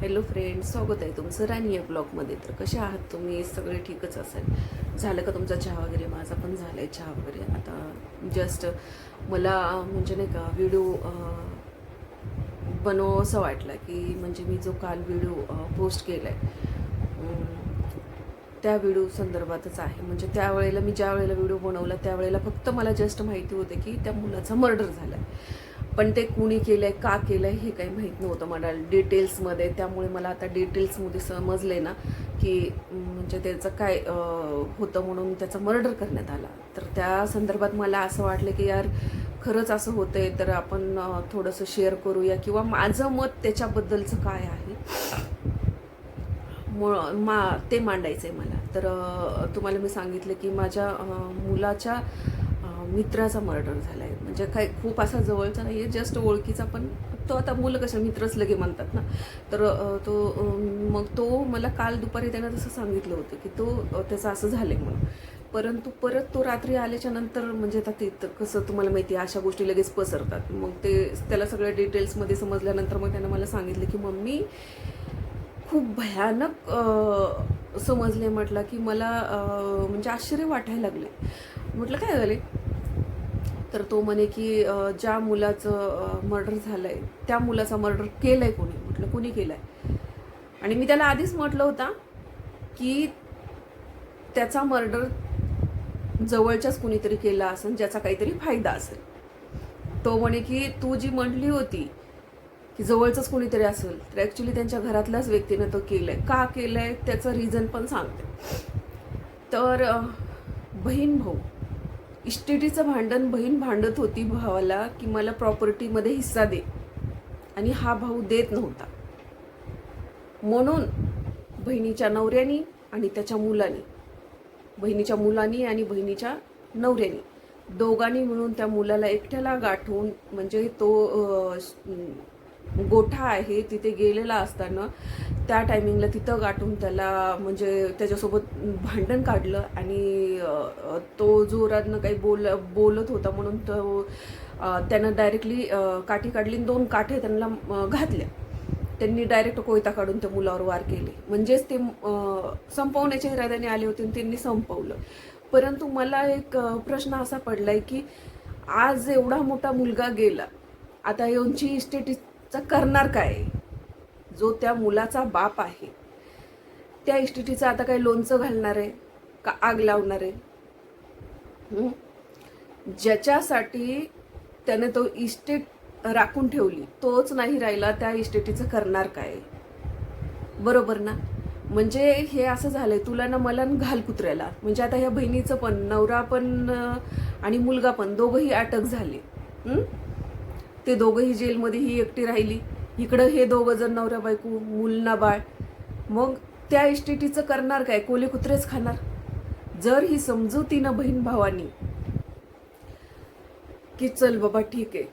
Hello friend स्वागत आहे तुमचं राणी या ब्लॉगमध्ये तर कसे आहात तुम्ही? सगळे ठीकच असेल. झालं का तुमचा चहा वगैरे? माझा पण झाला आहे चहा वगैरे. आता जस्ट मला म्हणजे नाही का व्हिडिओ बनव असं वाटलं की म्हणजे मी जो काल व्हिडिओ पोस्ट केला आहे त्या व्हिडिओ संदर्भातच आहे. म्हणजे त्यावेळेला मी ज्या वेळेला व्हिडिओ बनवला त्यावेळेला फक्त मला जस्ट माहिती होते की त्या मुलाचा मर्डर झाला आहे पण ते कुणी केलं आहे का केलं आहे हे काही माहीत नव्हतं मला. डिटेल्समध्ये त्यामुळे मला आता डिटेल्समध्ये समजले ना की म्हणजे त्याचं काय होतं म्हणून त्याचा मर्डर करण्यात आला. तर त्या संदर्भात मला असं वाटलं की यार खरंच असं होतं आहे तर आपण थोडंसं शेअर करूया किंवा माझं मत त्याच्याबद्दलचं काय आहे? मुळ मा ते मांडायचं आहे मला. तर तुम्हाला मी सांगितलं की माझ्या मुलाच्या मित्राचा मर्डर झाला आहे म्हणजे काय खूप असा जवळचा नाही आहे जस्ट ओळखीचा पण तो आता मुलं कशा मित्रच लगे म्हणतात ना. तर तो मग तो मला काल दुपारी त्यानं तसं सांगितलं होतं की तो त्याचं असं झालं आहे म्हणून. परंतु परत तो रात्री आल्याच्यानंतर म्हणजे आता ते कसं तुम्हाला माहिती आहे अशा गोष्टी लगेच पसरतात. मग ते त्याला सगळ्या डिटेल्समध्ये समजल्यानंतर मग त्यानं मला सांगितलं की मम्मी खूप भयानक समजले म्हटलं की मला म्हणजे आश्चर्य वाटायला लागले म्हटलं काय झाले तर तो म्हणे की ज्या मुलाचं मर्डर झालं आहे त्या मुलाचा मर्डर केलं आहे कोणी? म्हटलं कोणी केलं आहे आणि मी त्याला आधीच म्हटलं होता की त्याचा मर्डर जवळच्याच कुणीतरी केला असेल ज्याचा काहीतरी फायदा असेल. तो म्हणे की तू जी म्हटली होती की जवळचंच कोणीतरी असेल तर ॲक्च्युली त्यांच्या घरातल्याच व्यक्तीनं तो केलं आहे का केलं आहे त्याचं रिझन पण सांगते. तर बहीण भाऊ इस्टेटीचं भांडण बहीण भांडत होती भावाला की मला प्रॉपर्टीमध्ये हिस्सा दे. आणि हा भाऊ देत नव्हता. म्हणून बहिणीच्या नवऱ्यानी आणि त्याच्या मुलानी. बहिणीच्या मुलानी आणि बहिणीच्या नवऱ्यानी. दोघांनी मिळून त्या मुलाला एकट्याला गाठून म्हणजे तो गोठा आहे तिथे गेलेला असताना त्या टायमिंगला तिथं गाठून त्याला म्हणजे त्याच्यासोबत भांडण काढलं आणि तो जोरातनं काही बोल बोलत होता म्हणून तो त्यानं डायरेक्टली काठी काढली आणि दोन काठे त्यांना घातल्या. त्यांनी डायरेक्ट कोयता काढून त्या मुलावर वार केले. म्हणजेच ते संपवण्याच्या इराद्याने आले होते आणि त्यांनी संपवलं. परंतु मला एक प्रश्न असा पडला आहे की आज एवढा मोठा मुलगा गेला आता यांची चा करणार काय? जो त्या मुलाचा बाप आहे. त्या इस्टेटीचं आता काही लोणचं घालणार आहे का आग लावणार आहे? ज्याच्यासाठी त्याने तो इस्टेट राखून ठेवली तोच नाही राहिला त्या इस्टेटीचं करणार काय? बरोबर ना? म्हणजे हे असं झालं आहे तुला ना मला घाल कुत्र्याला. म्हणजे आता ह्या बहिणीचं पण नवरा पण आणि मुलगा पण दोघंही अटक झाले. ते दोघंही जेलमध्ये ही एकटी राहिली. इकडं हे दोघं जण नवऱ्या बायको मुलना बाळ. मग त्या इस्टेटीचं करणार काय? कोले कुत्रेच खाणार. जर ही समजुतीनं बहीण भावानी की चल बाबा ठीक आहे.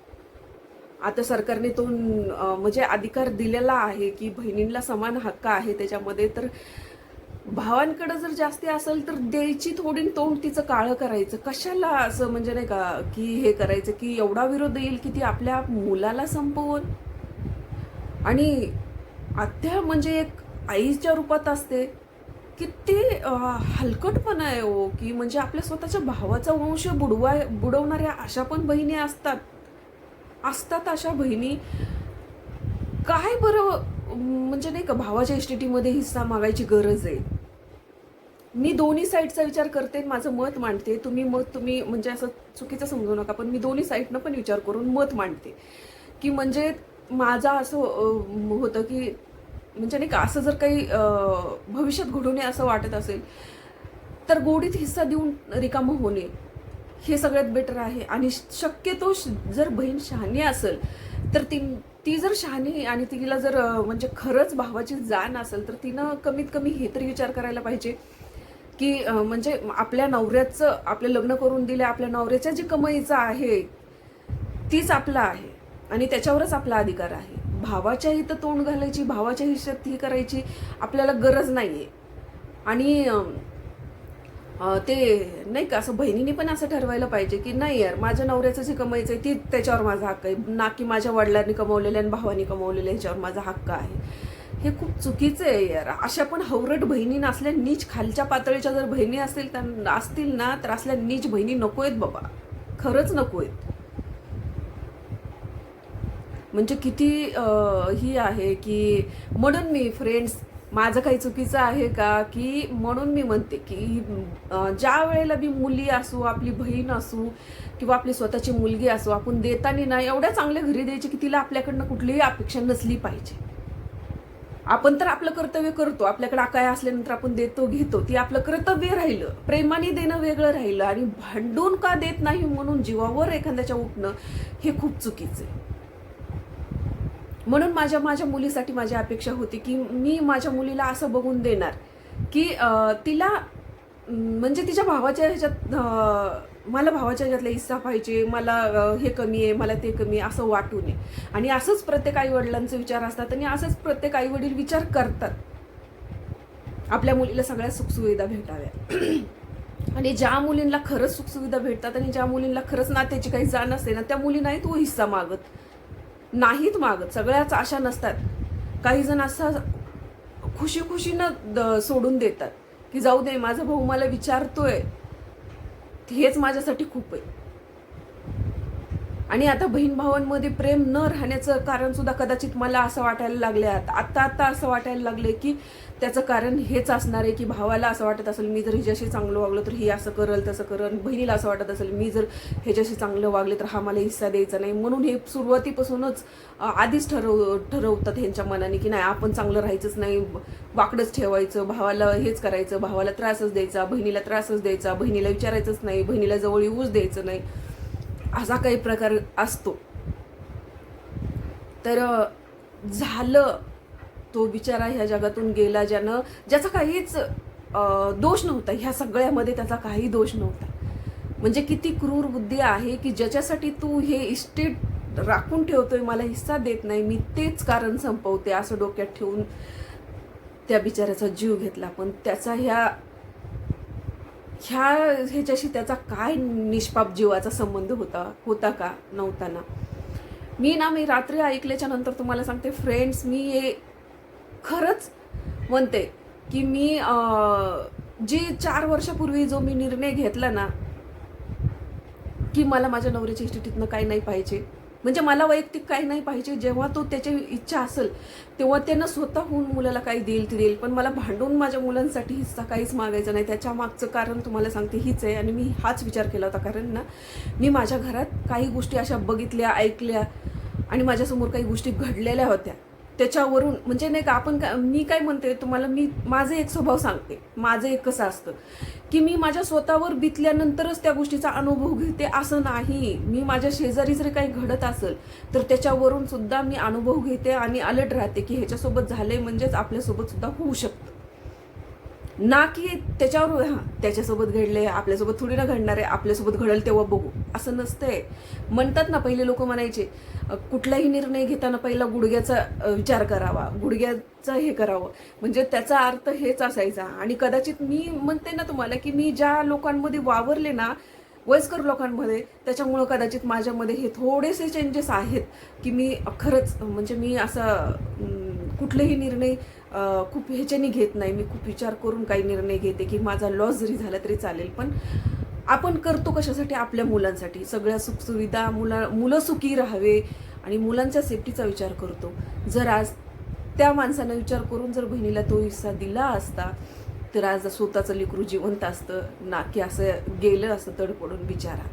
आता सरकारने तो म्हणजे अधिकार दिलेला आहे की बहिणींना समान हक्क आहे त्याच्यामध्ये तर भावांकडे जर जास्ती असेल तर द्यायची थोडी न तोंड तिचं काळं करायचं. कशाला असं म्हणजे नाही का की हे करायचं की एवढा विरोध येईल की ती आपल्या मुलाला संपवून? आणि आत्या म्हणजे एक आईच्या रूपात असते. किती हलकटपणा आहे हो की म्हणजे आपल्या स्वतःच्या भावाचा वंश बुडवाय बुडवणाऱ्या अशा पण बहिणी असतात. असतात अशा बहिणी. काय बरं म्हणजे नाही का भावाच्या इस्टेटीमध्ये हिस्सा मागायची गरज आहे. मी दोन्ही साईडचा विचार करते माझं मत मांडते. तुम्ही मत तुम्ही म्हणजे असं चुकीचं समजू नका पण मी दोन्ही साईडनं पण विचार करून मत मांडते. की म्हणजे माझा असं होतं की म्हणजे नाही का असं जर काही भविष्यात घडू नये असं वाटत असेल तर गोडीत हिस्सा देऊन रिकामं होणे हे सगळ्यात बेटर आहे. आणि शक्यतो जर बहीण शहाणी असेल तर ती ती जर शहाणी आणि तिला जर म्हणजे खरंच भावाची जाण असेल तर तिनं कमीत कमी हे तरी विचार करायला पाहिजे. की म्हणजे आपल्या नवऱ्याचं आपलं लग्न करून दिले आपल्या नवऱ्याच्या जी कमाईचं आहे तीच आपला आहे. आणि त्याच्यावरच आपला अधिकार आहे. भावाच्या इथं तोंड घालायची भावाच्या हिश्यात ही करायची आपल्याला गरज नाही आहे आणि ते नाही का असं बहिणीने पण असं ठरवायला पाहिजे की नाही यार माझ्या नवऱ्याचं जे कमाईचं आहे ती त्याच्यावर माझा हक्क आहे. ना की माझ्या वडिलांनी कमवलेल्या आणि भावाने कमवलेल्या ह्याच्यावर माझा हक्क आहे. हे खूप चुकीचं आहे यार. अशा पण हवरट बहिणी नसल्या नीच खालच्या पातळीच्या जर बहिणी असतील तर असतील ना तर असल्या नीच बहिणी नको आहेत बाबा. खरंच नको आहेत. म्हणजे किती ही आहे की म्हणून मी फ्रेंड्स माझं काही चुकीचं आहे का? की म्हणून मी म्हणते की ज्या वेळेला मी मुली असू आपली बहीण असू किंवा आपली स्वतःची मुलगी असू आपण देताना ना एवढ्या चांगल्या घरी द्यायची की तिला आपल्याकडनं कुठलीही अपेक्षा नसली पाहिजे. आपण तर आपलं कर्तव्य करतो. आपल्याकडे काय असल्यानंतर आपण देतो घेतो. ती आपलं कर्तव्य राहिलं. प्रेमाने देणं वेगळं राहिलं आणि भांडून का देत नाही म्हणून जीवावर एखाद्याच्या उठणं हे खूप चुकीचं आहे. म्हणून माझ्या माझ्या मुलीसाठी माझी अपेक्षा होती की मी माझ्या मुलीला असं बघून देणार की तिला म्हणजे तिच्या भावाच्या ह्याच्यात मला भावाच्या ह्याच्यातला हिस्सा पाहिजे मला हे कमी आहे मला ते कमी आहे असं वाटू नये. आणि असंच प्रत्येक आई वडिलांचे विचार असतात आणि असंच प्रत्येक आई वडील विचार करतात. आपल्या मुलीला सगळ्या सुखसुविधा भेटाव्या आणि ज्या मुलींना खरंच सुखसुविधा भेटतात आणि ज्या मुलींना खरंच नात्याची काही जाण असते ना त्या मुली नाही तो हिस्सा मागत. नाहीत मागत. सगळ्याच अशा नसतात. काही जण असं खुशी खुशीनं द- सोडून देतात. की जाऊ दे माझा भाऊ मला विचारतोय. हेच माझ्यासाठी खूप आहे. आणि आता बहीण भावांमध्ये प्रेम न राहण्याचं कारण सुद्धा कदाचित मला असं वाटायला लागले आता आता आता असं वाटायला लागले की त्याचं कारण हेच असणार आहे की भावाला असं वाटत असेल मी जर हिच्याशी चांगलं वागलो तर ही असं करल तसं करल. बहिणीला असं वाटत असेल मी जर ह्याच्याशी चांगलं वागले तर हा मला हिस्सा द्यायचा नाही. म्हणून हे सुरुवातीपासूनच आधीच ठरव ठरवतात ह्यांच्या मनाने की नाही आपण चांगलं राहायचंच नाही. वाकडंच ठेवायचं भावाला हेच करायचं भावाला त्रासच द्यायचा बहिणीला त्रासच द्यायचा बहिणीला विचारायचंच नाही बहिणीला जवळ येऊच द्यायचं नाही. असा काही प्रकार असतो. तर झालं तो बिचारा ह्या जगातून गेला ज्यानं ज्याचा काहीच दोष नव्हता. ह्या सगळ्यामध्ये त्याचा काही दोष नव्हता. म्हणजे किती क्रूर बुद्धी आहे की ज्याच्यासाठी तू हे इस्टेट राखून ठेवतोय मला हिस्सा देत नाही मी तेच कारण संपवते असं डोक्यात ठेवून त्या बिचाऱ्याचा जीव घेतला. पण त्याचा ह्या ह्या ह्याच्याशी त्याचा काय निष्पाप जीवाचा संबंध होता होता का नव्हता ना मी ना मी रात्री ऐकल्याच्या नंतर तुम्हाला सांगते फ्रेंड्स मी हे खरंच म्हणते की मी जे जी चार वर्षापूर्वी जो मी निर्णय घेतला ना की मला माझ्या नवऱ्याच्या इस्टेटीतनं काही नाही पाहिजे म्हणजे मला वैयक्तिक काही नाही पाहिजे. जेव्हा तो त्याची इच्छा असेल तेव्हा त्यानं स्वतःहून मुलाला काही देईल ते देईल. पण मला भांडून माझ्या मुलांसाठी हिस्सा काहीच मागायचा नाही. त्याच्या मागचं कारण तुम्हाला सांगते हीच आहे. आणि मी हाच विचार केला होता. कारण ना मी माझ्या घरात काही गोष्टी अशा बघितल्या ऐकल्या आणि माझ्यासमोर काही गोष्टी घडलेल्या होत्या. त्याच्यावरून म्हणजे नाही का आपण का मी काय म्हणते तुम्हाला मी माझं एक स्वभाव सांगते. माझं एक कसं असतं की मी माझ्या स्वतःवर बितल्यानंतरच त्या गोष्टीचा अनुभव घेते असं नाही. मी माझ्या शेजारी जर काही घडत असेल तर त्याच्यावरून सुद्धा मी अनुभव घेते आणि अलर्ट राहते की ह्याच्यासोबत झालंय म्हणजेच आपल्यासोबत सुद्धा होऊ शकतं. ना की त्याच्यावर हां त्याच्यासोबत घडले आपल्यासोबत थोडी ना घडणार आहे आपल्यासोबत घडेल तेव्हा बघू. असं नसतंय. म्हणतात ना पहिले लोक म्हणायचे कुठलाही निर्णय घेताना पहिला गुडघ्याचा विचार करावा. गुडघ्याचा हे करावं. म्हणजे त्याचा अर्थ हेच असायचा. आणि कदाचित मी म्हणते ना तुम्हाला की मी ज्या लोकांमध्ये वावरले ना वयस्कर लोकांमध्ये त्याच्यामुळं कदाचित माझ्यामध्ये हे थोडेसे चेंजेस आहेत की मी खरंच म्हणजे मी असं कुठलेही निर्णय खूप ह्याच्याने घेत नाही. मी खूप विचार करून काही निर्णय घेते की माझा लॉस जरी झाला तरी चालेल. पण आपण करतो कशासाठी? आपल्या मुलांसाठी. सगळ्या सुखसुविधा मुला मुलं सुखी राहावे आणि मुलांच्या सेफ्टीचा विचार करतो. जर आज त्या माणसानं विचार करून जर बहिणीला तो हिस्सा दिला असता तर आज स्वतःचं लेकरू जिवंत असतं. ना की असं गेलं असं तडपडून विचारा. बिचारा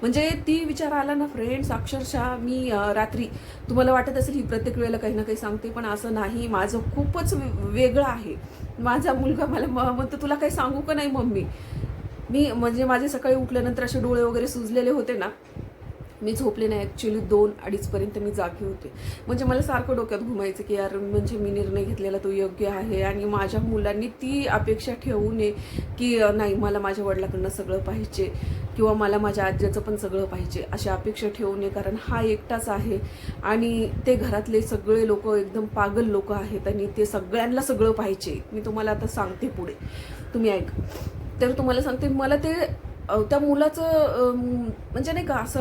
म्हणजे ती विचार आला ना फ्रेंड्स अक्षरशः मी रात्री तुम्हाला वाटत असेल ही प्रत्येक वेळेला काही ना काही सांगते पण असं नाही. माझं खूपच वे- वेगळं आहे. माझा मुलगा मला म्हणतो तुला काही सांगू का नाही मम्मी? मी म्हणजे माझे सकाळी उठल्यानंतर असे डोळे वगैरे सुजलेले होते ना मी झोपले नाही ॲक्च्युली दोन अडीचपर्यंत मी जागी होते. म्हणजे मला सारखं डोक्यात घुमायचं की यार म्हणजे मी निर्णय घेतलेला तो योग्य आहे आणि माझ्या मुलांनी ती अपेक्षा ठेवू नये की नाही मला माझ्या वडिलाकडनं सगळं पाहिजे किंवा मला माझ्या आज्याचं पण सगळं पाहिजे अशी अपेक्षा ठेवू नये कारण हा एकटाच आहे. आणि ते घरातले सगळे लोक एकदम पागल लोक आहेत आणि ते सगळ्यांना सगळं पाहिजे. मी तुम्हाला आता सांगते पुढे. तुम्ही ऐक. तर तुम्हाला सांगते मला ते त्या मुलाचं म्हणजे नाही का असं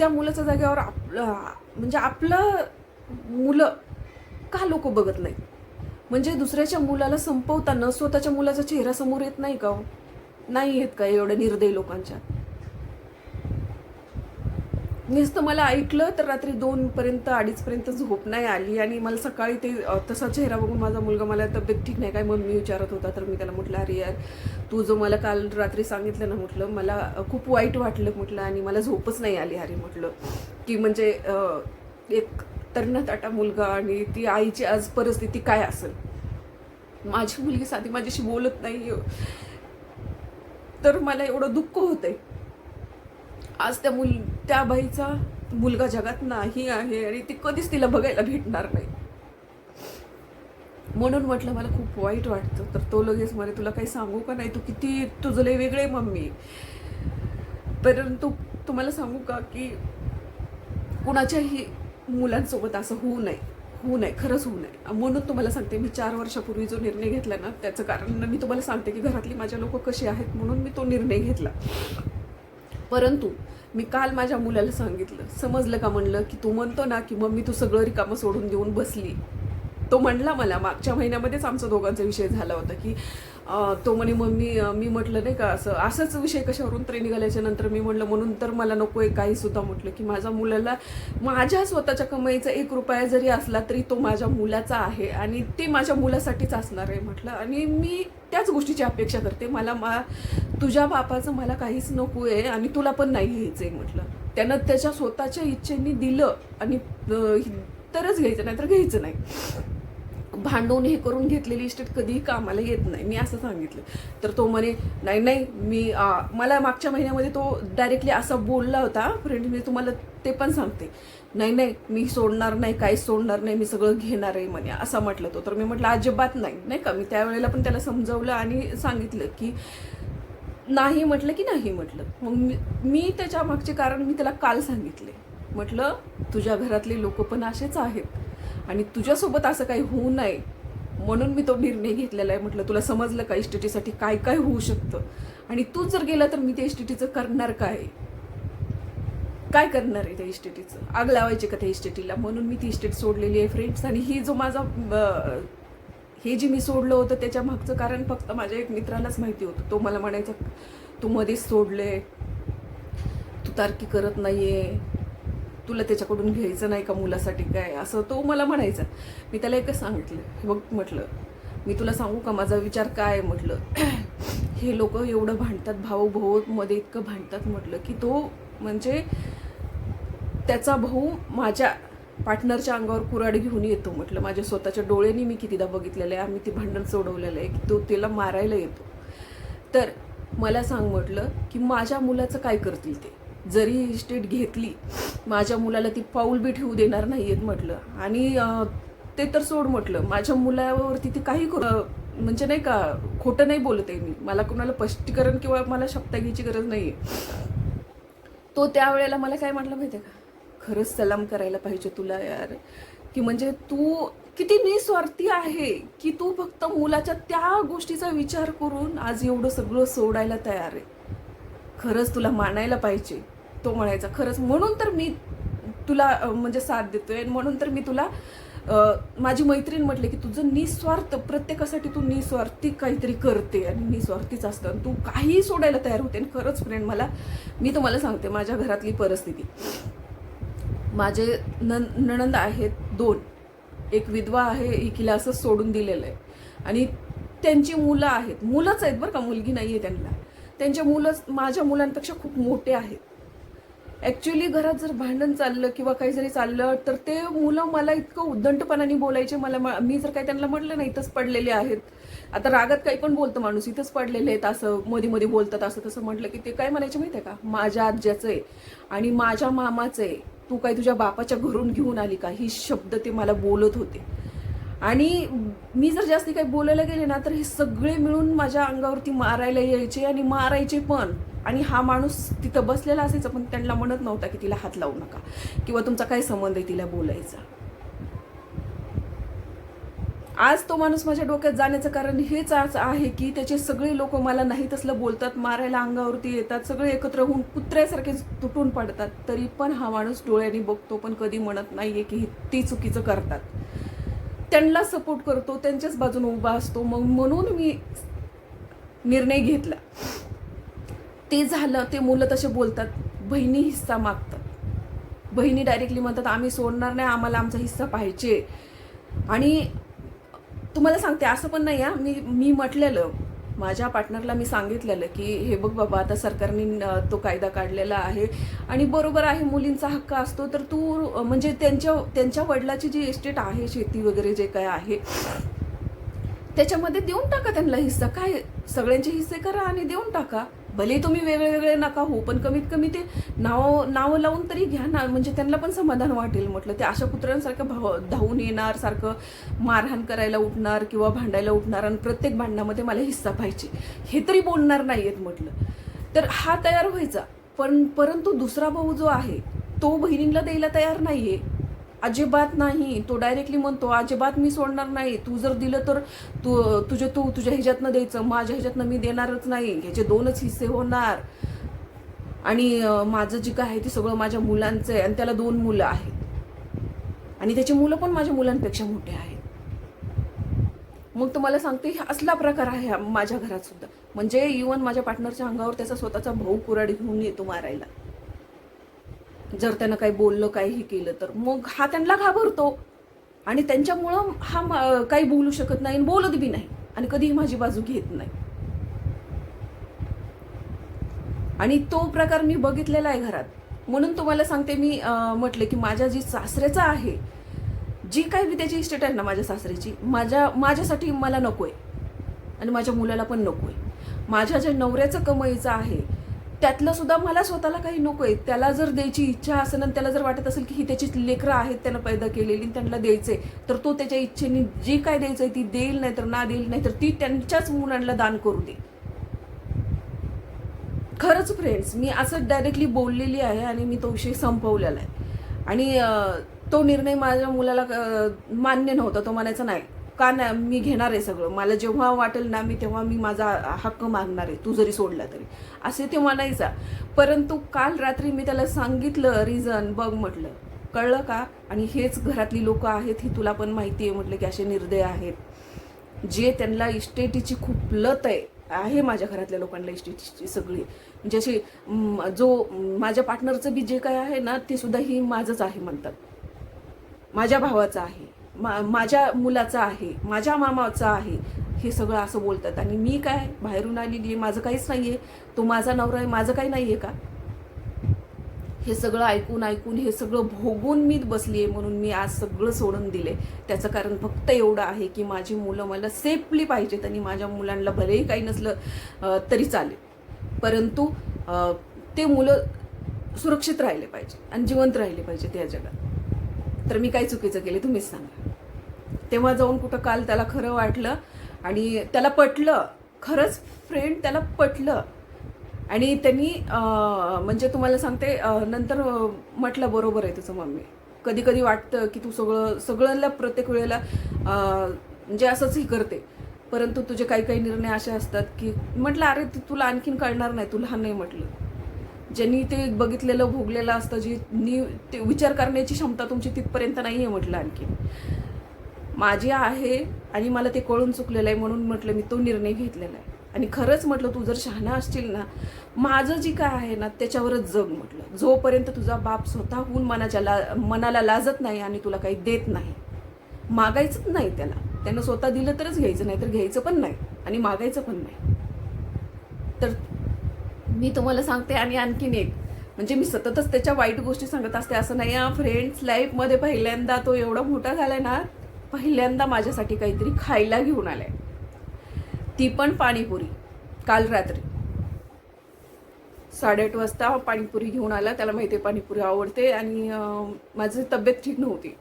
त्या मुलाच्या जागेवर आपलं म्हणजे आपलं मुलं का लोक बघत नाहीत? म्हणजे दुसऱ्याच्या मुलाला संपवताना स्वतःच्या मुलाचा चेहरा समोर येत नाही का हो? नाही येत का एवढ्या निर्दयी लोकांच्या? नुसतं मला ऐकलं तर रात्री दोनपर्यंत अडीचपर्यंत झोप नाही आली. आणि मला सकाळी ते तसा चेहरा बघून माझा मुलगा मला तब्येत ठीक नाही. काय मम्मी विचारत होता तर मी त्याला म्हटलं अरे यार तू जो मला काल रात्री सांगितलं ना म्हटलं मला खूप वाईट वाटलं म्हटलं आणि मला झोपच नाही आली अरे म्हटलं. की म्हणजे एक तरणताटा मुलगा आणि ती आईची आज परिस्थिती काय असेल? माझी मुलगी साधी माझ्याशी बोलत नाही तर मला एवढं दुःख होतं आहे आज त्या मुल त्या बाईचा मुलगा जगात नाही आहे आणि ती कधीच तिला बघायला भेटणार नाही. म्हणून म्हटलं मला खूप वाईट वाटतं तर तो लगेच मला तुला काही सांगू का नाही? तू किती तुझं लय वेगळे मम्मी. परंतु तुम्हाला सांगू का की कुणाच्याही मुलांसोबत असं होऊ नये होऊ नये खरंच होऊ नये. म्हणून तुम्हाला सांगते मी चार वर्षापूर्वी जो निर्णय घेतला ना त्याचं कारण मी तुम्हाला सांगते की घरातली माझ्या लोक कशी आहेत म्हणून मी तो निर्णय घेतला. परंतु मी काल माझ्या मुलाला सांगितलं समजलं का म्हणलं की तू म्हणतो ना की मम्मी तू सगळं रिकामं सोडून देऊन बसली. तो म्हणला मला मागच्या महिन्यामध्येच आमचा दोघांचा विषय झाला होता की तो म्हणे मग मी मी म्हटलं नाही का असं असंच विषय कशावरून तरी निघाल्याच्या नंतर मी म्हटलं म्हणून तर मला नको आहे काही सुद्धा म्हटलं की माझ्या मुलाला माझ्या स्वतःच्या कमाईचा एक रुपया जरी असला तरी तो माझ्या मुलाचा आहे आणि ते माझ्या मुलासाठीच असणार आहे म्हटलं. आणि मी त्याच गोष्टीची अपेक्षा करते मला मा तुझ्या बापाचं मला काहीच नको आहे आणि तुला पण नाही घ्यायचं आहे म्हटलं. त्यानं त्याच्या स्वतःच्या इच्छेने दिलं आणि तरच घ्यायचं नाही तर घ्यायचं नाही. भांडून हे करून घेतलेली इस्टेट कधीही कामाला येत नाही. मी असं सांगितलं. तर तो म्हणे नाही नाही मी आ, मला मागच्या महिन्यामध्ये तो डायरेक्टली असा बोलला होता फ्रेंड मी तुम्हाला ते पण सांगते. नाही नाही मी सोडणार नाही काहीच सोडणार नाही मी सगळं घेणार आहे म्हणे असं म्हटलं तो. तर मी म्हटलं अजिबात नाही नाही का? मी त्यावेळेला पण त्याला समजवलं आणि सांगितलं की नाही म्हटलं की नाही म्हटलं. मग मी मी त्याच्या मागचे कारण मी त्याला काल सांगितले. म्हटलं तुझ्या घरातले लोक पण असेच आहेत. आणि तुझ्यासोबत असं काही होऊ नये म्हणून मी तो निर्णय घेतलेला आहे. म्हटलं तुला समजलं का इस्टेटीसाठी काय काय होऊ शकतं? आणि तू जर गेला तर मी त्या इस्टेटीचं करणार काय काय करणार आहे त्या इस्टेटीचं आग लावायची का त्या इस्टेटीला म्हणून मी ती इस्टेट सोडलेली आहे फ्रेंड्स आणि ही जो माझा हे जे मी सोडलं होतं त्याच्या मागचं कारण फक्त माझ्या एक मित्रालाच माहिती होतं. तो मला म्हणायचा तू मध्येच सोडले तू तारकी करत नाही आहे तुला त्याच्याकडून घ्यायचं नाही का मुलासाठी काय? असं तो मला म्हणायचा. मी त्याला एकच सांगितलं. हे बघ म्हटलं मी तुला सांगू का माझा विचार काय म्हटलं? हे लोक एवढं भांडतात भाऊ भाऊमध्ये इतकं भांडतात म्हटलं की तो म्हणजे त्याचा भाऊ माझ्या पार्टनरच्या अंगावर कुऱ्हाड घेऊन येतो म्हटलं. माझ्या स्वतःच्या डोळ्यांनी मी कितीदा बघितलेलं आहे. आम्ही ते भांडण सोडवलेलं आहे की तो त्याला मारायला येतो. तर मला सांग म्हटलं की माझ्या मुलाचं काय करतील ते? जरी इस्टेट घेतली माझ्या मुलाला ती पाऊल बी ठेवू देणार नाही आहेत म्हटलं. आणि ते तर सोड म्हटलं. माझ्या मुलावरती ते काही म्हणजे नाही का खोटं नाही बोलत आहे मी. मला कोणाला स्पष्टीकरण किंवा मला शब्द घ्यायची गरज नाही आहे तो त्यावेळेला मला काय म्हटलं माहिती आहे का? खरंच सलाम करायला पाहिजे तुला यार. की म्हणजे तू किती निस्वार्थी आहे की तू फक्त मुलाच्या त्या गोष्टीचा विचार करून आज एवढं सगळं सोडायला तयार आहे. खरंच तुला मानायला पाहिजे. तो म्हणायचा खरंच म्हणून तर मी तुला म्हणजे साथ देतोय म्हणून तर मी तुला माझी मैत्रीण म्हटले की तुझं निस्वार्थ प्रत्येकासाठी तू निस्वार्थी काहीतरी करते आणि निस्वार्थीच असतं आणि तू काहीही सोडायला तयार होते आणि खरंच फ्रेंड मला मी तुम्हाला सांगते माझ्या घरातली परिस्थिती. माझे नन नणंद आहेत दोन. एक विधवा आहे एकीला असंच सोडून दिलेलं आहे. आणि त्यांची मुलं आहेत. मुलंच आहेत बरं का मुलगी नाही आहे त्यांना. त्यांच्या मुलं माझ्या मुलांपेक्षा खूप मोठे आहेत. ॲक्च्युली घरात जर भांडण चाललं किंवा काही जरी चाललं तर ते मुलं मला इतकं उद्दंडपणाने बोलायचे. मला म- मी जर काही त्यांना म्हटलं नाही इथंच पडलेले आहेत. आता रागात काही पण बोलतं माणूस इथंच पडलेले आहेत. असं मध्ये मध्ये बोलतात असं तसं म्हटलं की ते काय म्हणायचे माहिती आहे का? माझ्या आज्याचं आहे आणि माझ्या मामाचं आहे तू काय तुझ्या बापाच्या घरून घेऊन आली का? ही शब्द ते मला बोलत होते. आणि मी जर जास्ती काही बोलायला गेले ना तर हे सगळे मिळून माझ्या अंगावरती मारायला यायचे आणि मारायचे पण. आणि हा माणूस तिथं बसलेला असायचा पण त्यांना म्हणत नव्हता की तिला हात लावू नका किंवा तुमचा काय संबंध आहे तिला बोलायचा. आज तो माणूस माझ्या डोक्यात जाण्याचं कारण हेच आज आहे की त्याचे सगळे लोक मला नाही तसलं बोलतात मारायला अंगावरती येतात सगळे एकत्र होऊन कुत्र्यासारखे तुटून पडतात. तरी पण हा माणूस डोळ्यांनी बघतो पण कधी म्हणत नाहीये की ते ती चुकीचं करतात. त्यांना सपोर्ट करतो त्यांच्याच बाजूने उभा असतो. मग म्हणून मी निर्णय घेतला. ते झालं ते मुलं तसे बोलतात बहिणी हिस्सा मागतात. बहिणी डायरेक्टली म्हणतात आम्ही सोडणार नाही आम्हाला आमचा हिस्सा पाहिजे. आणि तुम्हाला सांगते असं पण नाही हा. मी मी म्हटलेलं माझ्या पार्टनरला मी सांगितलेलं की हे बघ बाबा आता सरकारने तो कायदा काढलेला आहे आणि बरोबर आहे मुलींचा हक्क असतो तर तू म्हणजे त्यांच्या त्यांच्या वडिलाची जी एस्टेट आहे शेती वगैरे जे काय आहे त्याच्यामध्ये देऊन टाका त्यांना हिस्सा. काय सगळ्यांचे हिस्से करा आणि देऊन टाका. भले तुम्ही वेगळे वेगळे नका हो पण कमीत कमी ते नाव नावं लावून तरी घ्या ना. म्हणजे त्यांना पण समाधान वाटेल म्हटलं. ते अशा कुत्र्यांसारखं भाव धावून येणार सारखं मारहाण करायला उठणार किंवा भांडायला उठणार आणि प्रत्येक भांडणामध्ये मला हिस्सा पाहिजे. हे तरी बोलणार नाहीयेत म्हटलं. तर हा तयार व्हायचा. पण परंतु दुसरा भाऊ जो आहे तो बहिणींना द्यायला तयार नाही आहे अजिबात नाही. तो डायरेक्टली म्हणतो अजिबात मी सोडणार नाही. तू जर दिलं तर तू तुझे तू तुझ्या ह्याच्यातनं द्यायचं माझ्या ह्याच्यातनं मी देणारच नाही. ह्याचे दोनच हिस्से होणार. आणि माझं जे काय आहे ते सगळं माझ्या मुलांचं आहे आणि त्याला दोन मुलं आहेत. आणि त्याची मुलं पण माझ्या मुलांपेक्षा मोठे आहेत. मग तुम्हाला सांगते हे असला प्रकार आहे माझ्या घरात सुद्धा. म्हणजे इवन माझ्या पार्टनरच्या अंगावर त्याचा स्वतःचा भाऊ कुराड घेऊन येतो मारायला. जर त्यानं काही बोललं काहीही केलं तर. मग हा त्यांना घाबरतो. आणि त्यांच्यामुळं हा काही बोलू शकत नाही आणि बोलत बी नाही. आणि कधीही माझी बाजू घेत नाही. आणि तो प्रकार मी बघितलेला आहे घरात. म्हणून तुम्हाला सांगते मी म्हटलं की माझ्या जी सासऱ्याचा आहे जी काही बी त्याची इस्टेट आहे ना माझ्या सासऱ्याची माझ्या माझ्यासाठी मला नको आहे आणि माझ्या मुलाला पण नको आहे माझ्या ज्या नवऱ्याचं कमाईचं आहे त्यातलं सुद्धा मला स्वतःला काही नको आहे. त्याला जर द्यायची इच्छा असेल आणि त्याला जर वाटत असेल की ही त्याची लेकरं आहेत त्यानं पैदा केलेली आणि त्यांना द्यायचंय तर तो त्याच्या इच्छेने जी काय द्यायचं आहे ती देईल नाही तर ना देईल नाही तर ती त्यांच्याच मुलांना दान करू दे. खरंच फ्रेंड्स मी असं डायरेक्टली बोललेली आहे आणि मी तो विषय संपवलेला आहे. आणि तो निर्णय माझ्या मुलाला मान्य नव्हता तो म्हणायचा नाही. का नाही मी घेणार आहे सगळं. मला जेव्हा वाटेल ना मी तेव्हा मी माझा हक्क मागणार आहे. तू जरी सोडला तरी. असे ते म्हणायचा. परंतु काल रात्री मी त्याला सांगितलं रिझन बघ म्हटलं. कळलं का? आणि हेच घरातली लोक आहेत ही तुला पण माहिती आहे म्हटलं की असे निर्दय आहेत. जे त्यांना इस्टेटीची खूप लत आहे आहे माझ्या घरातल्या लोकांना इस्टेटीची सगळी. म्हणजे अशी जो माझ्या पार्टनरचं बी जे काय आहे ना ते सुद्धा ही माझंच आहे म्हणतात. माझ्या भावाचं आहे. मा माझ्या मुलाचं आहे माझ्या मामाचं आहे हे सगळं असं बोलतात. आणि मी काय बाहेरून आलेली आहे माझं काहीच नाही आहे तो माझा नवरा आहे माझं काही नाही आहे का? हे सगळं ऐकून ऐकून हे सगळं भोगून मी बसली आहे म्हणून मी आज सगळं सोडून दिले त्याचं कारण फक्त एवढं आहे की माझी मुलं मला सेफली पाहिजेत आणि माझ्या मुलांना भलेही काही नसलं तरी चालेल. परंतु ते मुलं सुरक्षित राहिले पाहिजे आणि जिवंत राहिले पाहिजे त्या जगात. तर मी काय चुकीचं केले तुम्हीच सांगा. तेव्हा जाऊन कुठं काल त्याला खरं वाटलं आणि त्याला पटलं. खरंच फ्रेंड त्याला पटलं. आणि त्यांनी म्हणजे तुम्हाला सांगते नंतर म्हटलं बरोबर आहे तुझं मम्मी. कधी कधी वाटतं की तू सगळं सगळ्याला प्रत्येक वेळेला म्हणजे असंच ही करते. परंतु तुझे काही काही निर्णय असे असतात की म्हटलं अरे तुला आणखीन कळणार नाही तू लहान नाही म्हटलं. ज्यांनी ते बघितलेलं भोगलेलं असतं जी नी ते विचार करण्याची क्षमता तुमची तिथपर्यंत नाही आहे म्हटलं आणखीन. माझी आहे आणि मला ते कळून चुकलेलं आहे म्हणून म्हटलं मी तो निर्णय घेतलेला आहे. आणि खरंच म्हटलं तू जर शहाणा असशील ना माझं जी काय आहे ना त्याच्यावरच जग म्हटलं. जोपर्यंत तुझा बाप स्वतःहून मनाच्या ला मनाला लाजत नाही आणि तुला काही देत नाही मागायचंच नाही त्याला. त्यानं स्वतः दिलं तरच घ्यायचं नाही तर घ्यायचं पण नाही आणि मागायचं पण नाही. तर मी तुम्हाला सांगते आणि आणखीन एक. म्हणजे मी सततच त्याच्या वाईट गोष्टी सांगत असते. असं नाही या फ्रेंड्स लाईफमध्ये पहिल्यांदा तो एवढा मोठा झालाय ना पहिल्यांदा माझ्यासाठी काहीतरी खायला घेऊन आलाय. ती पण पाणीपुरी काल रात्री. साडेआठ वाजता पाणीपुरी घेऊन आला त्याला माहिती आहे पाणीपुरी आवडते आणि माझी तब्येत ठीक नव्हती.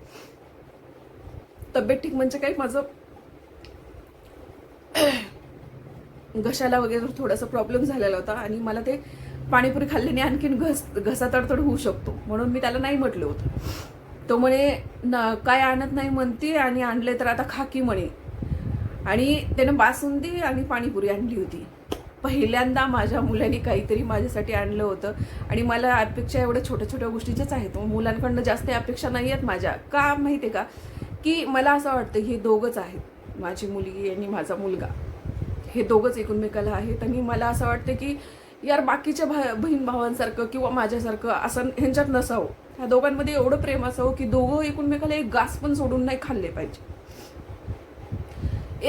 तब्येत ठीक म्हणजे काय माझं घशाला वगैरे थोडासा प्रॉब्लेम झालेला होता आणि मला ते पाणीपुरी खाल्ल्याने आणखीन घस घसा तडतड होऊ शकतो म्हणून मी त्याला नाही म्हटलं होतं. तो म्हणे न काय आणत नाही म्हणते आणि आणले तर आता खाकी म्हणे. आणि त्यानं बासुंदी आणि पाणीपुरी आणली होती. पहिल्यांदा माझ्या मुलांनी काहीतरी माझ्यासाठी आणलं होतं आणि मला अपेक्षा एवढ्या छोट्या छोट्या गोष्टीच्याच आहेत. मुलांकडनं जास्त अपेक्षा नाही आहेत माझ्या. का माहिती आहे का? की मला असं वाटतं हे दोघंच आहेत. माझी मुलगी आणि माझा मुलगा. हे दोघंच एकमेकाला आहेत आणि मला असं वाटतं की यार बाकीच्या भा बहीण भावांसारखं किंवा माझ्यासारखं असं ह्यांच्यात नसावं. ह्या दोघांमध्ये एवढं प्रेम असावं की दोघं एकमेकाला एक घास पण सोडून नाही खाल्ले पाहिजे.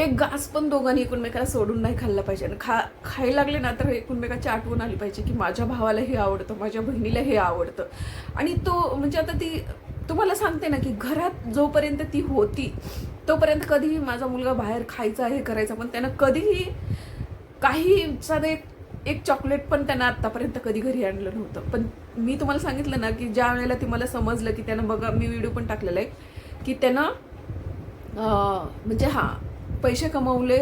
एक घास पण दोघांनी एकमेकाला सोडून नाही खाल्ला पाहिजे. आणि खा खायला लागले ना तर एकमेकाची आठवण आली पाहिजे की माझ्या भावाला हे आवडतं माझ्या बहिणीला हे आवडतं. आणि तो म्हणजे आता ती तुम्हाला सांगते ना की घरात जोपर्यंत ती होती तोपर्यंत कधीही माझा मुलगा बाहेर खायचा हे करायचा पण त्यानं कधीही काही साधं एक एक चॉकलेट पण त्यांना आत्तापर्यंत कधी घरी आणलं नव्हतं. पण मी तुम्हाला सांगितलं ना की ज्या वेळेला ती मला समजलं की त्यांना बघा मी व्हिडिओ पण टाकलेला आहे की त्यांना म्हणजे हां पैसे कमवले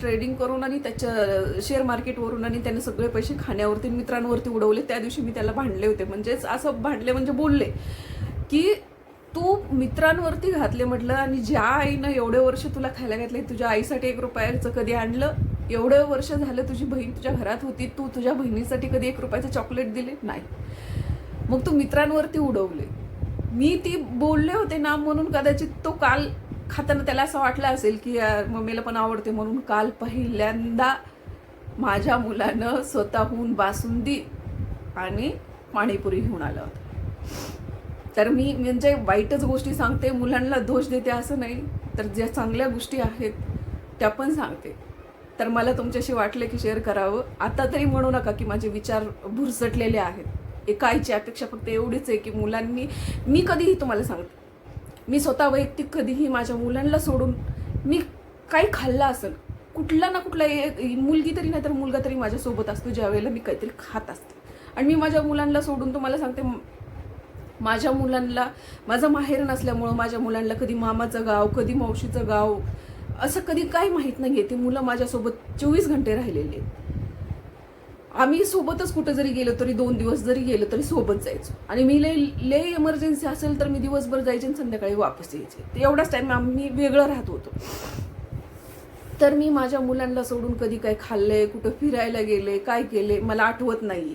ट्रेडिंग करून आणि त्याच्या शेअर मार्केटवरून आणि त्याने सगळे पैसे खाण्यावरती मित्रांवरती उडवले त्या दिवशी मी त्याला भांडले होते. म्हणजेच असं भांडले म्हणजे बोलले की तू मित्रांवरती घातले म्हटलं आणि ज्या आईनं एवढे वर्ष तुला खायला घातले तुझ्या आईसाठी एक रुपयाचं कधी आणलं? एवढं वर्ष झालं तुझी बहीण तुझ्या घरात होती तू तुझ्या बहिणीसाठी कधी एक रुपयाचं चॉकलेट दिले? नाही. मग तू मित्रांवरती उडवले. मी ती बोलले होते ना म्हणून कदाचित तो काल खाताना त्याला असं वाटलं असेल की यार मम्मीला पण आवडते म्हणून काल पहिल्यांदा माझ्या मुलानं स्वतःहून बासुंदी आणि पाणीपुरी घेऊन आलं होतं. तर मी म्हणजे वाईटच गोष्टी सांगते मुलांना दोष देते असं नाही. तर ज्या चांगल्या गोष्टी आहेत त्या पण सांगते. तर मला तुमच्याशी वाटलं की शेअर करावं. आता तरी म्हणू नका की माझे विचार भुरसटलेले आहेत. एका अपेक्षा फक्त एवढीच आहे की मुलांनी मी कधीही तुम्हाला सांगते. मी स्वतः वैयक्तिक कधीही माझ्या मुलांना सोडून मी काही खाल्लं असेल कुठला ना कुठला एक मुलगी तरी नाही तर मुलगा तरी माझ्यासोबत असतो ज्या वेळेला मी काहीतरी खात असते. आणि मी माझ्या मुलांना सोडून तुम्हाला सांगते माझ्या मुलांना माझं माहेर नसल्यामुळं माझ्या मुलांना कधी मामाचं गाव कधी मावशीचं गाव असं कधी काय माहीत नाही आहे ते मुलं माझ्यासोबत चोवीस घंटे राहिलेले आहेत. आम्ही सोबतच कुठं जरी गेलो तरी दोन दिवस जरी गेलो तरी सोबत जायचो. आणि मी लय लय इमर्जन्सी असेल तर मी दिवसभर जायचे आणि संध्याकाळी वापस यायचे. ते एवढाच टाईम आम्ही वेगळं राहत होतो. तर मी माझ्या मुलांना सोडून कधी काय खाल्लंय कुठं फिरायला गेले काय केले मला आठवत नाही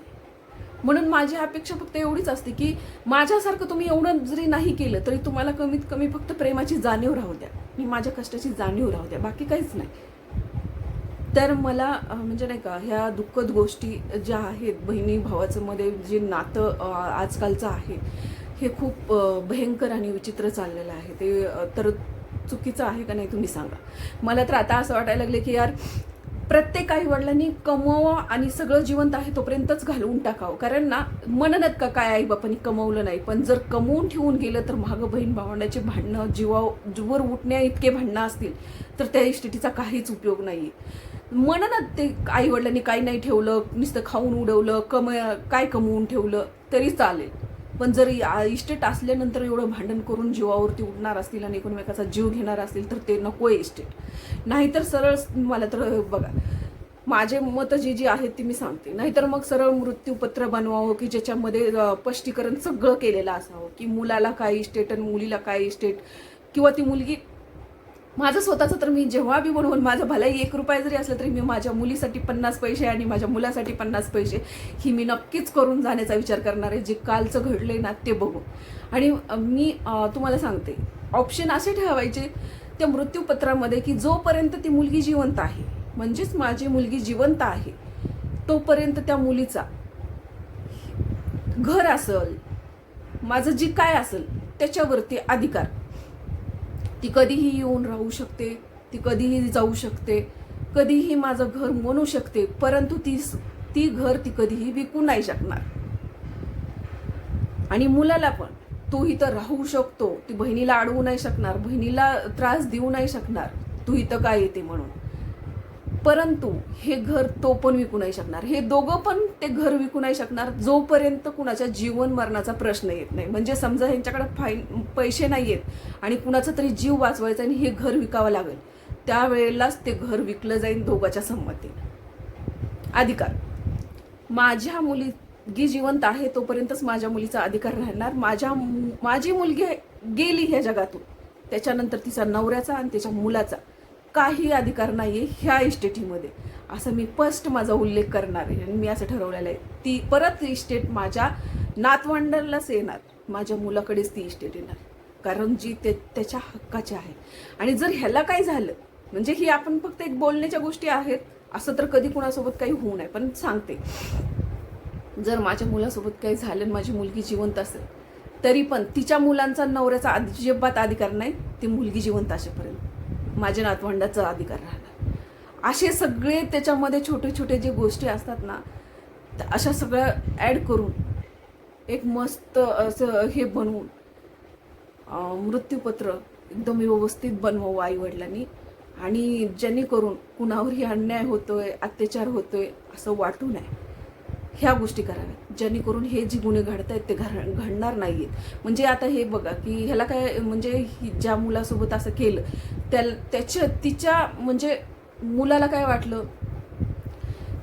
म्हणून माझी अपेक्षा फक्त एवढीच असते की माझ्यासारखं तुम्ही एवढं जरी नाही केलं तरी तुम्हाला कमीत कमी फक्त प्रेमाची जाणीव राहू द्या. मी माझ्या कष्टाची जाणीव राहू द्या. बाकी काहीच नाही. तर मला म्हणजे नाही का ह्या दुःखद गोष्टी ज्या आहेत बहिणी भावाचं मध्ये जे नातं आजकालचं आहे हे खूप भयंकर आणि विचित्र चाललेलं आहे. ते तर चुकीचं आहे का नाही तुम्ही सांगा. मला तर आता असं वाटायला लागले की यार प्रत्येक आई वडिलांनी कमवा आणि सगळं जिवंत आहे तोपर्यंतच घालवून टाकावं. कारण ना म्हणत का काय आई बापांनी कमवलं नाही? पण जर कमवून ठेवून गेलं तर मागं बहीण भावंडाचे भांडणं जीवा जीवर उठण्या इतके भांडणं असतील तर त्या इष्टिटीचा काहीच उपयोग नाही म्हणत ते आई वडिलांनी काही नाही ठेवलं नुसतं खाऊन उडवलं कम काय कमवून ठेवलं तरी चालेल. पण जर इस्टेट असल्यानंतर एवढं भांडण करून जीवावरती उठणार असतील आणि एकमेकाचा जीव घेणार असतील तर ते नको आहे इस्टेट नाहीतर सरळ मला तर बघा माझे मतं जी जी आहेत ती मी सांगते. नाहीतर मग सरळ मृत्यूपत्र बनवावं की ज्याच्यामध्ये स्पष्टीकरण सगळं केलेलं असावं. की मुलाला काय इस्टेट आणि मुलीला काय इस्टेट किंवा ती मुलगी माझं स्वतःचं तर मी जेव्हा बी बनवून माझं भलाई एक रुपया जरी असलं तरी मी माझ्या मुलीसाठी पन्नास पैसे आणि माझ्या मुलासाठी पन्नास पैसे ही मी नक्कीच करून जाण्याचा विचार करणार आहे. जे कालचं घडलंय ना ते बघू. आणि मी तुम्हाला सांगते. ऑप्शन असे ठेवायचे त्या मृत्यूपत्रामध्ये की जोपर्यंत ती मुलगी जिवंत आहे म्हणजेच माझी मुलगी जिवंत आहे तोपर्यंत त्या मुलीचा घर असल माझं जी काय असेल त्याच्यावरती अधिकार ती कधीही येऊन राहू शकते ती कधीही जाऊ शकते कधीही माझं घर म्हणू शकते परंतु ती ती घर ती कधीही विकू नाही शकणार. आणि मुलाला पण तू इथं राहू शकतो ती बहिणीला अडवू नाही शकणार बहिणीला त्रास देऊ नाही शकणार तू इथं काय येते म्हणून. परंतु हे घर तो पण विकू नाही शकणार. हे दोघं पण ते घर विकू नाही शकणार. जोपर्यंत कुणाच्या जीवन मरणाचा प्रश्न येत नाही. म्हणजे समजा ह्यांच्याकडे फाईन पैसे नाही आहेत आणि कुणाचा तरी जीव वाचवायचा आणि हे घर विकावं लागेल त्यावेळेलाच ते घर विकलं जाईल दोघाच्या संमतीने. अधिकार. माझ्या मुलगी जिवंत आहे तोपर्यंतच माझ्या मुलीचा अधिकार राहणार. माझ्या मु- माझी मुलगी गेली ह्या जगातून. त्याच्यानंतर तिचा नवऱ्याचा आणि त्याच्या मुलाचा. काही अधिकार नाही आहे ह्या इस्टेटीमध्ये. असं मी फर्स्ट माझा उल्लेख करणार आहे. आणि मी असं ठरवलेलं आहे. ती परत इस्टेट माझ्या नातवंडालाच येणार. माझ्या मुलाकडेच ती इस्टेट येणार. कारण जी ते त्याच्या हक्काची आहे. आणि जर ह्याला काय झालं म्हणजे ही आपण फक्त एक बोलण्याच्या गोष्टी आहेत असं तर कधी कुणासोबत काही होऊ नये. पण सांगते. जर माझ्या मुलासोबत काही झालं आणि माझी मुलगी जिवंत असेल तरी पण तिच्या मुलांचा नवऱ्याचा अजिबात अधिकार नाही ती मुलगी जिवंत असेपर्यंत. माझ्या नातवंडाचा अधिकार राहणार. असे सगळे त्याच्यामध्ये छोटे छोटे जे गोष्टी असतात ना अशा सगळ्या ॲड करून एक मस्त असं हे बनवून मृत्यूपत्र एकदम व्यवस्थित बनवावं आईवडिलांनी. आणि जेणेकरून कुणावरही अन्याय होतोय अत्याचार होतोय असं वाटू नये. ह्या गोष्टी कराव्यात. जेणेकरून हे जे गुन्हे घडत आहेत ते घड घडणार नाही आहेत म्हणजे आता हे बघा की ह्याला काय म्हणजे ही- ज्या मुलासोबत असं केलं त्या त्याच्या तिच्या म्हणजे मुलाला काय वाटलं?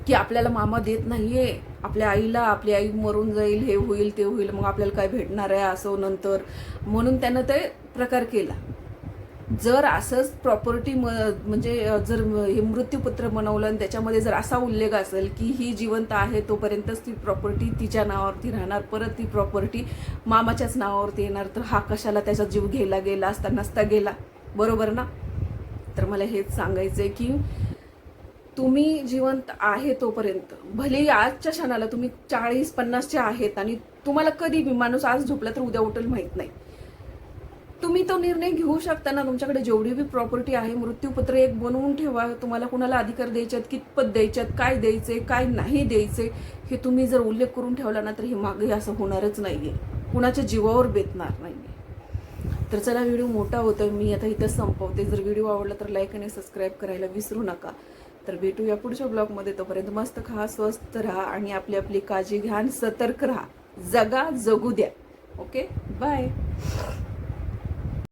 की आपल्याला मामा देत नाहीये. आपल्या आईला आपली आई मरून जाईल हे होईल ते होईल मग आपल्याला काय भेटणार आहे असं नंतर. म्हणून त्यानं ते प्रकार केला. जर असंच प्रॉपर्टी म म्हणजे जर हे मृत्यूपत्र बनवलं आणि त्याच्यामध्ये जर असा उल्लेख असेल की ही जिवंत आहे तोपर्यंतच ती प्रॉपर्टी तिच्या नावावरती राहणार परत ती प्रॉपर्टी मामाच्याच नावावरती येणार तर हा कशाला त्याचा जीव घ्यायला गेला असता नसता गेला? बरोबर ना? तर मला हेच सांगायचं आहे की तुम्ही जिवंत आहे तोपर्यंत भलेही आजच्या क्षणाला तुम्ही चाळीस पन्नासच्या आहेत आणि तुम्हाला कधी बी माणूस आज झोपला तर उद्या उठल माहीत नाही. तुम्ही तो निर्णय घेऊ शकता ना. तुमच्याकडे जेवढी बी प्रॉपर्टी आहे मृत्यूपत्र एक बनवून ठेवा. तुम्हाला कुणाला अधिकार द्यायच्यात कितपत द्यायच्यात काय द्यायचे काय नाही द्यायचे हे तुम्ही जर उल्लेख करून ठेवला ना तर हे मागे असं होणारच नाही आहे कुणाच्या जीवावर बेतणार नाहीये. तर चला व्हिडिओ मोठा होतो मी आता इथं संपवते. जर व्हिडिओ आवडला तर लाईक आणि सबस्क्राईब करायला विसरू नका. तर भेटूया पुढच्या ब्लॉगमध्ये. तोपर्यंत मस्त खा स्वस्त राहा आणि आपली आपली काळजी घ्या सतर्क राहा. जगा जगू द्या. Okay bye